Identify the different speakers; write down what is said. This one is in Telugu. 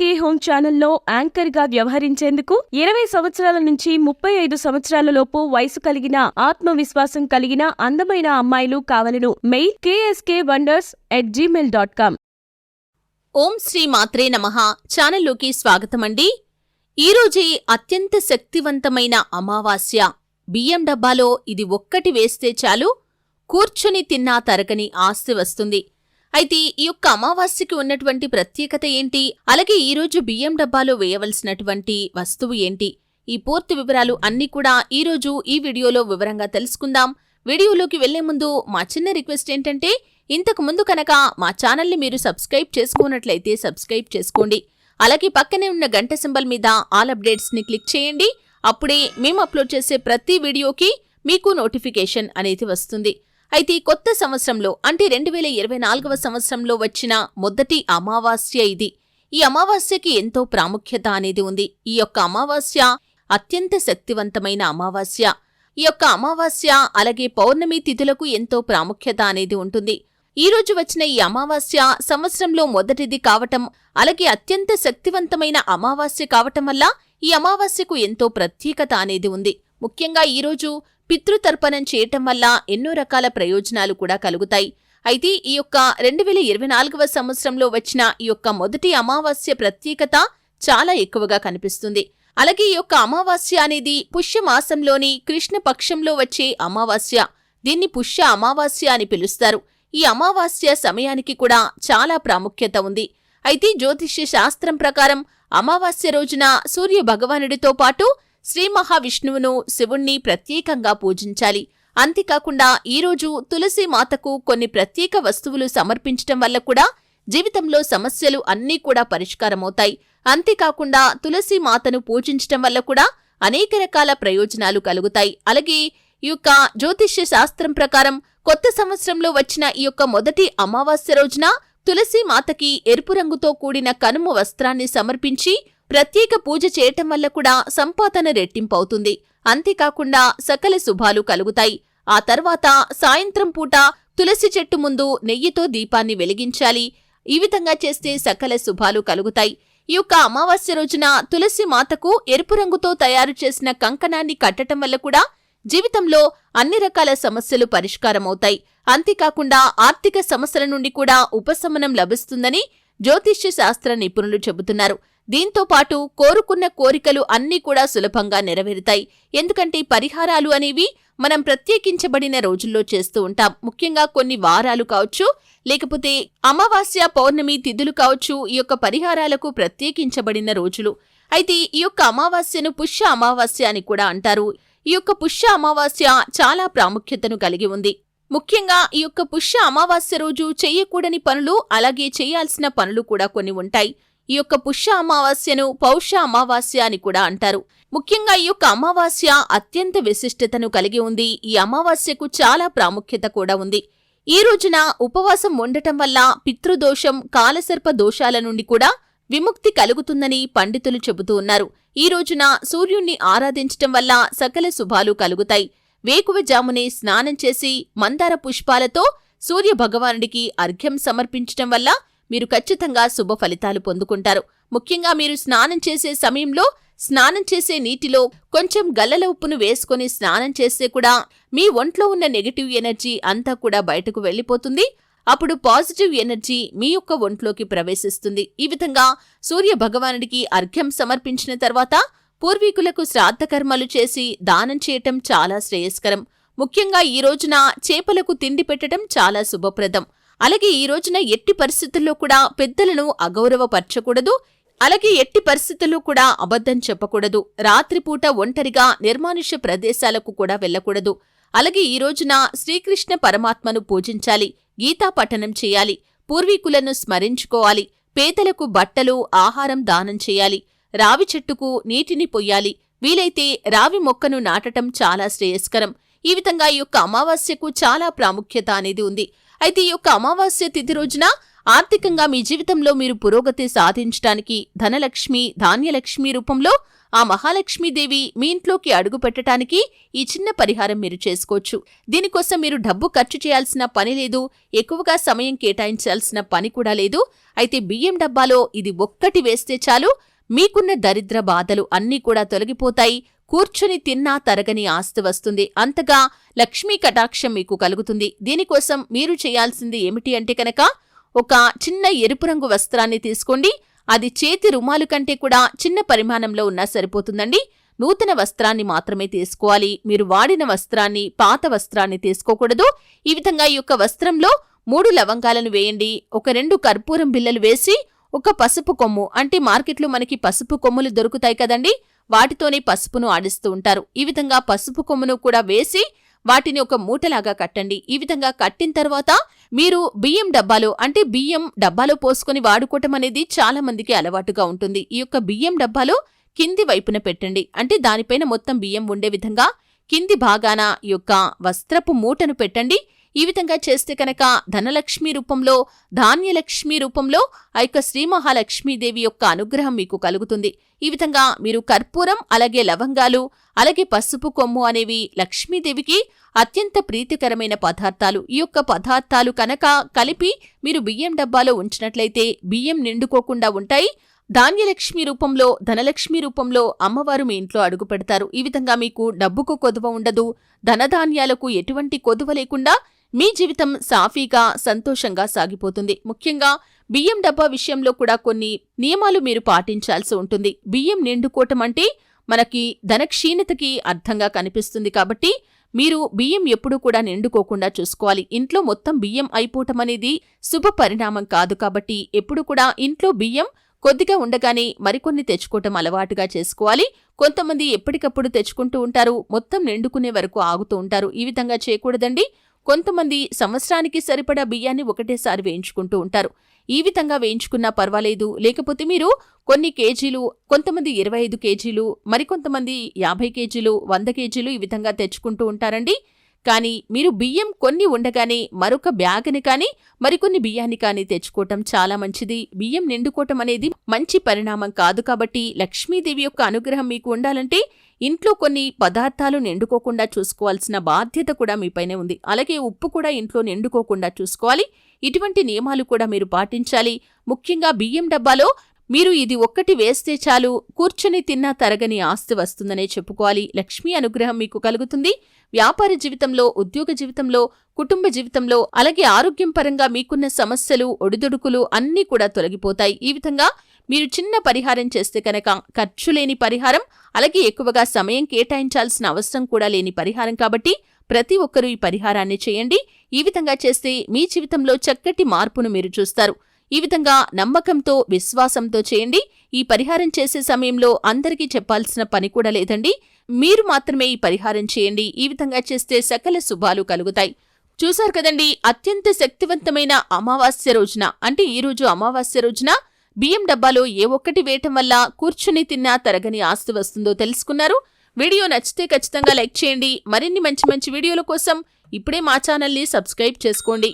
Speaker 1: కేఎస్కే హోమ్ ఛానల్లో యాంకర్గా వ్యవహరించేందుకు ఇరవై సంవత్సరాల నుంచి ముప్పై ఐదు సంవత్సరాలలోపు వయసు కలిగిన ఆత్మవిశ్వాసం కలిగిన అందమైన అమ్మాయిలు కావలను mail KSK wonders at Gmail dot com
Speaker 2: ఓం శ్రీ మాత్రే నమః. ఛానల్లోకి స్వాగతమండి. ఈరోజే అత్యంత శక్తివంతమైన అమావాస్య. బియ్యం డబ్బాలో ఇది ఒక్కటి వేస్తే చాలు. కూర్చుని తిన్నా తరగని ఆస్తి వస్తుంది. అయితే ఈ యొక్క అమావాస్యకి ఉన్నటువంటి ప్రత్యేకత ఏంటి? అలాగే ఈరోజు బియ్యం డబ్బాలో వేయవలసినటువంటి వస్తువు ఏంటి? ఈ పూర్తి వివరాలు అన్నీ కూడా ఈరోజు ఈ వీడియోలో వివరంగా తెలుసుకుందాం. వీడియోలోకి వెళ్ళే ముందు మా చిన్న రిక్వెస్ట్ ఏంటంటే ఇంతకు ముందు కనుక మా ఛానల్ని మీరు సబ్స్క్రైబ్ చేసుకున్నట్లయితే సబ్స్క్రైబ్ చేసుకోండి. అలాగే పక్కనే ఉన్న గంట సింబల్ మీద ఆల్ అప్డేట్స్ని క్లిక్ చేయండి. అప్పుడే మేము అప్లోడ్ చేసే ప్రతి వీడియోకి మీకు నోటిఫికేషన్ అనేది వస్తుంది. అయితే కొత్త సంవత్సరంలో అంటే రెండు వేల ఇరవై నాలుగవ సంవత్సరంలో వచ్చిన మొదటి అమావాస్య ఇది. ఈ అమావాస్యకి ఎంతో ప్రాముఖ్యత అనేది ఉంది. ఈ యొక్క అమావాస్య అత్యంత శక్తివంతమైన అమావాస్య. ఈ యొక్క అమావాస్య అలాగే పౌర్ణమి తిథులకు ఎంతో ప్రాముఖ్యత అనేది ఉంటుంది. ఈ రోజు వచ్చిన ఈ అమావాస్య సంవత్సరంలో మొదటిది కావటం అలాగే అత్యంత శక్తివంతమైన అమావాస్య కావటం వల్ల ఈ అమావాస్యకు ఎంతో ప్రత్యేకత అనేది ఉంది. ముఖ్యంగా ఈ రోజు పితృతర్పణం చేయటం వల్ల ఎన్నో రకాల ప్రయోజనాలు కూడా కలుగుతాయి. అయితే ఈ యొక్క రెండు వేల ఇరవై నాలుగవ సంవత్సరంలో వచ్చిన ఈ యొక్క మొదటి అమావాస్య ప్రత్యేకత చాలా ఎక్కువగా కనిపిస్తుంది. అలాగే ఈ యొక్క అమావాస్య అనేది పుష్యమాసంలోని కృష్ణపక్షంలో వచ్చే అమావాస్య. దీన్ని పుష్య అమావాస్య అని పిలుస్తారు. ఈ అమావాస్య సమయానికి కూడా చాలా ప్రాముఖ్యత ఉంది. అయితే జ్యోతిష్య శాస్త్రం ప్రకారం అమావాస్య రోజున సూర్య భగవానుడితో పాటు శ్రీ మహావిష్ణువును శివుణ్ణి ప్రత్యేకంగా పూజించాలి. అంతేకాకుండా ఈరోజు తులసి మాతకు కొన్ని ప్రత్యేక వస్తువులు సమర్పించటం వల్ల కూడా జీవితంలో సమస్యలు అన్నీ కూడా పరిష్కారమవుతాయి. అంతేకాకుండా తులసి మాతను పూజించటం వల్ల కూడా అనేక రకాల ప్రయోజనాలు కలుగుతాయి. అలాగే ఈ యొక్క జ్యోతిష్య శాస్త్రం ప్రకారం కొత్త సంవత్సరంలో వచ్చిన ఈ యొక్క మొదటి అమావాస్య రోజున తులసి మాతకి ఎరుపు రంగుతో కూడిన కనుమ వస్త్రాన్ని సమర్పించి ప్రత్యేక పూజ చేయటం వల్ల కూడా సంపాదన రెట్టింపవుతుంది. అంతేకాకుండా సకల శుభాలు కలుగుతాయి. ఆ తర్వాత సాయంత్రం పూట తులసి చెట్టు ముందు నెయ్యితో దీపాన్ని వెలిగించాలి. ఈ విధంగా చేస్తే సకల శుభాలు కలుగుతాయి. ఈ యొక్క అమావాస్య రోజున తులసి మాతకు ఎరుపు రంగుతో తయారు చేసిన కంకణాన్ని కట్టటం వల్ల కూడా జీవితంలో అన్ని రకాల సమస్యలు పరిష్కారమవుతాయి. అంతేకాకుండా ఆర్థిక సమస్యల నుండి కూడా ఉపశమనం లభిస్తుందని జ్యోతిష్య శాస్త్ర నిపుణులు చెబుతున్నారు. దీంతో పాటు కోరుకున్న కోరికలు అన్నీ కూడా సులభంగా నెరవేరుతాయి. ఎందుకంటే పరిహారాలు అనేవి మనం ప్రత్యేకించబడిన రోజుల్లో చేస్తూ ఉంటాం. ముఖ్యంగా కొన్ని వారాలు కావచ్చు లేకపోతే అమావాస్య పౌర్ణమి తిథులు కావచ్చు ఈ యొక్క పరిహారాలకు ప్రత్యేకించబడిన రోజులు. అయితే ఈ యొక్క అమావాస్యను పుష్య అమావాస్య అని కూడా అంటారు. ఈ యొక్క పుష్య అమావాస్య చాలా ప్రాముఖ్యతను కలిగి ఉంది. ముఖ్యంగా ఈ యొక్క పుష్య అమావాస్య రోజు చేయకూడని పనులు అలాగే చేయాల్సిన పనులు కూడా కొన్ని ఉంటాయి. ఈ యొక్క పుష్య అమావాస్యను పౌష్య అమావాస్య అని కూడా అంటారు. ముఖ్యంగా ఈ యొక్క అమావాస్య అత్యంత విశిష్టతను కలిగి ఉంది. ఈ అమావాస్యకు చాలా ప్రాముఖ్యత కూడా ఉంది. ఈ రోజున ఉపవాసం ఉండటం వల్ల పితృదోషం కాలసర్ప దోషాల నుండి కూడా విముక్తి కలుగుతుందని పండితులు చెబుతూ ఉన్నారు. ఈ రోజున సూర్యుణ్ణి ఆరాధించటం వల్ల సకల శుభాలు కలుగుతాయి. వేకువజామునే స్నానం చేసి మందార పుష్పాలతో సూర్య భగవానుడికి అర్ఘ్యం సమర్పించటం వల్ల మీరు ఖచ్చితంగా శుభ ఫలితాలు పొందుకుంటారు. ముఖ్యంగా మీరు స్నానం చేసే సమయంలో స్నానం చేసే నీటిలో కొంచెం గల్లల ఉప్పును వేసుకొని స్నానం చేస్తే కూడా మీ ఒంట్లో ఉన్న నెగిటివ్ ఎనర్జీ అంతా కూడా బయటకు వెళ్ళిపోతుంది. అప్పుడు పాజిటివ్ ఎనర్జీ మీ యొక్క ఒంట్లోకి ప్రవేశిస్తుంది. ఈ విధంగా సూర్య భగవానుడికి అర్ఘ్యం సమర్పించిన తర్వాత పూర్వీకులకు శ్రాద్ధకర్మలు చేసి దానం చేయటం చాలా శ్రేయస్కరం. ముఖ్యంగా ఈ రోజున చేపలకు తిండి పెట్టడం చాలా శుభప్రదం. అలాగే ఈ రోజున ఎట్టి పరిస్థితుల్లో కూడా పెద్దలను అగౌరవపరచకూడదు. అలాగే ఎట్టి పరిస్థితుల్లో కూడా అబద్ధం చెప్పకూడదు. రాత్రిపూట ఒంటరిగా నిర్మానుష్య ప్రదేశాలకు కూడా వెళ్ళకూడదు. అలాగే ఈ రోజున శ్రీకృష్ణ పరమాత్మను పూజించాలి. గీతా పఠనం చేయాలి. పూర్వీకులను స్మరించుకోవాలి. పేదలకు బట్టలు ఆహారం దానం చేయాలి. రావి చెట్టుకు నీటిని పొయ్యాలి. వీలైతే రావి మొక్కను నాటటం చాలా శ్రేయస్కరం. ఈ విధంగా ఈ యొక్క అమావాస్యకు చాలా ప్రాముఖ్యత అనేది ఉంది. అయితే ఈ యొక్క అమావాస్య తిథి రోజున ఆర్థికంగా మీ జీవితంలో మీరు పురోగతి సాధించడానికి ధనలక్ష్మి ధాన్యలక్ష్మి రూపంలో ఆ మహాలక్ష్మీదేవి మీ ఇంట్లోకి అడుగు పెట్టడానికి ఈ చిన్న పరిహారం మీరు చేసుకోవచ్చు. దీనికోసం మీరు డబ్బు ఖర్చు చేయాల్సిన పని లేదు. ఎక్కువగా సమయం కేటాయించాల్సిన పని కూడా లేదు. అయితే బియ్యం డబ్బాలో ఇది ఒక్కటి వేస్తే చాలు. మీకున్న దరిద్ర బాధలు అన్నీ కూడా తొలగిపోతాయి. కూర్చుని తిన్నా తరగని ఆస్తి వస్తుంది. అంతగా లక్ష్మీ కటాక్షం మీకు కలుగుతుంది. దీనికోసం మీరు చేయాల్సింది ఏమిటి అంటే కనుక ఒక చిన్న ఎరుపు రంగు వస్త్రాన్ని తీసుకోండి. అది చేతి రుమాలు కంటే కూడా చిన్న పరిమాణంలో ఉన్నా సరిపోతుందండి. నూతన వస్త్రాన్ని మాత్రమే తీసుకోవాలి. మీరు వాడిన వస్త్రాన్ని పాత వస్త్రాన్ని తీసుకోకూడదు. ఈ విధంగా ఈ యొక్క వస్త్రంలో మూడు లవంగాలను వేయండి. ఒక రెండు కర్పూరం బిళ్ళలు వేసి ఒక పసుపు కొమ్ము. అంటే మార్కెట్లో మనకి పసుపు కొమ్ములు దొరుకుతాయి కదండి? వాటితోనే పసుపును ఆడిస్తూ ఉంటారు. ఈ విధంగా పసుపు కొమ్మును కూడా వేసి వాటిని ఒక మూటలాగా కట్టండి. ఈ విధంగా కట్టిన తర్వాత మీరు బియ్యం డబ్బాలో అంటే బియ్యం డబ్బాలో పోసుకొని వాడుకోవటం అనేది చాలా మందికి అలవాటుగా ఉంటుంది. ఈ యొక్క బియ్యం డబ్బాలో కింది వైపున పెట్టండి. అంటే దానిపైన మొత్తం బియ్యం ఉండే విధంగా కింది భాగాన ఈ యొక్క వస్త్రపు మూటను పెట్టండి. ఈ విధంగా చేస్తే కనుక ధనలక్ష్మి రూపంలో ధాన్యలక్ష్మి రూపంలో ఆ యొక్క శ్రీ మహాలక్ష్మీదేవి యొక్క అనుగ్రహం మీకు కలుగుతుంది. ఈ విధంగా మీరు కర్పూరం అలాగే లవంగాలు అలాగే పసుపు కొమ్ము అనేవి లక్ష్మీదేవికి అత్యంత ప్రీతికరమైన పదార్థాలు. ఈ యొక్క పదార్థాలు కనుక కలిపి మీరు బియ్యం డబ్బాలో ఉంచినట్లయితే బియ్యం నిండుకోకుండా ఉంటాయి. ధాన్యలక్ష్మి రూపంలో ధనలక్ష్మి రూపంలో అమ్మవారు మీ ఇంట్లో అడుగు పెడతారు. ఈ విధంగా మీకు డబ్బుకు కొదువ ఉండదు. ధనధాన్యాలకు ఎటువంటి కొదువ లేకుండా మీ జీవితం సాఫీగా సంతోషంగా సాగిపోతుంది. ముఖ్యంగా బియ్యం డబ్బా విషయంలో కూడా కొన్ని నియమాలు మీరు పాటించాల్సి ఉంటుంది. బియ్యం నిండుకోవటం అంటే మనకి ధనక్షీణతకి అర్థంగా కనిపిస్తుంది కాబట్టి మీరు బియ్యం ఎప్పుడూ కూడా నిండుకోకుండా చూసుకోవాలి. ఇంట్లో మొత్తం బియ్యం అయిపోవటం అనేది శుభ పరిణామం కాదు కాబట్టి ఎప్పుడు కూడా ఇంట్లో బియ్యం కొద్దిగా ఉండగానే మరికొన్ని తెచ్చుకోవటం అలవాటుగా చేసుకోవాలి. కొంతమంది ఎప్పటికప్పుడు తెచ్చుకుంటూ ఉంటారు. మొత్తం నిండుకునే వరకు ఆగుతూ ఉంటారు. ఈ విధంగా చేయకూడదండి. కొంతమంది సంవత్సరానికి సరిపడా బియ్యాన్ని ఒకటేసారి వేయించుకుంటూ ఉంటారు. ఈ విధంగా వేయించుకున్నా పర్వాలేదు. లేకపోతే మీరు కొన్ని కేజీలు కొంతమంది ఇరవై ఐదు కేజీలు మరికొంతమంది యాభై కేజీలు వంద కేజీలు ఈ విధంగా తెచ్చుకుంటూ ఉంటారండి. కానీ మీరు బియ్యం కొన్ని ఉండగానే మరొక బ్యాగ్ని కానీ మరికొన్ని బియ్యాన్ని కానీ తెచ్చుకోవటం చాలా మంచిది. బియ్యం నిండుకోవటం అనేది మంచి పరిణామం కాదు కాబట్టి లక్ష్మీదేవి యొక్క అనుగ్రహం మీకు ఉండాలంటే ఇంట్లో కొన్ని పదార్థాలు నిండుకోకుండా చూసుకోవాల్సిన బాధ్యత కూడా మీపైనే ఉంది. అలాగే ఉప్పు కూడా ఇంట్లో నిండుకోకుండా చూసుకోవాలి. ఇటువంటి నియమాలు కూడా మీరు పాటించాలి. ముఖ్యంగా బియ్యం డబ్బాలో మీరు ఇది ఒక్కటి వేస్తే చాలు కూర్చుని తిన్నా తరగని ఆస్తి వస్తుందనే చెప్పుకోవాలి. లక్ష్మీ అనుగ్రహం మీకు కలుగుతుంది. వ్యాపార జీవితంలో ఉద్యోగ జీవితంలో కుటుంబ జీవితంలో అలాగే ఆరోగ్యం పరంగా మీకున్న సమస్యలు ఒడిదుడుకులు అన్నీ కూడా తొలగిపోతాయి. ఈ విధంగా మీరు చిన్న పరిహారం చేస్తే కనుక ఖర్చు లేని పరిహారం అలాగే ఎక్కువగా సమయం కేటాయించాల్సిన అవసరం కూడా లేని పరిహారం కాబట్టి ప్రతి ఒక్కరూ ఈ పరిహారాన్ని చేయండి. ఈ విధంగా చేస్తే మీ జీవితంలో చక్కటి మార్పును మీరు చూస్తారు. ఈ విధంగా నమ్మకంతో విశ్వాసంతో చేయండి. ఈ పరిహారం చేసే సమయంలో అందరికీ చెప్పాల్సిన పని కూడా లేదండి. మీరు మాత్రమే ఈ పరిహారం చేయండి. ఈ విధంగా చేస్తే సకల శుభాలు కలుగుతాయి. చూశారు కదండి అత్యంత శక్తివంతమైన అమావాస్య రోజున అంటే ఈ రోజు అమావాస్య రోజున బియ్యం డబ్బాలో ఏ ఒక్కటి వేయటం వల్ల కూర్చుని తిన్నా తరగని ఆస్తి వస్తుందో తెలుసుకున్నారు. వీడియో నచ్చితే ఖచ్చితంగా లైక్ చేయండి. మరిన్ని మంచి మంచి వీడియోల కోసం ఇప్పుడే మా ఛానల్ని సబ్స్క్రైబ్ చేసుకోండి.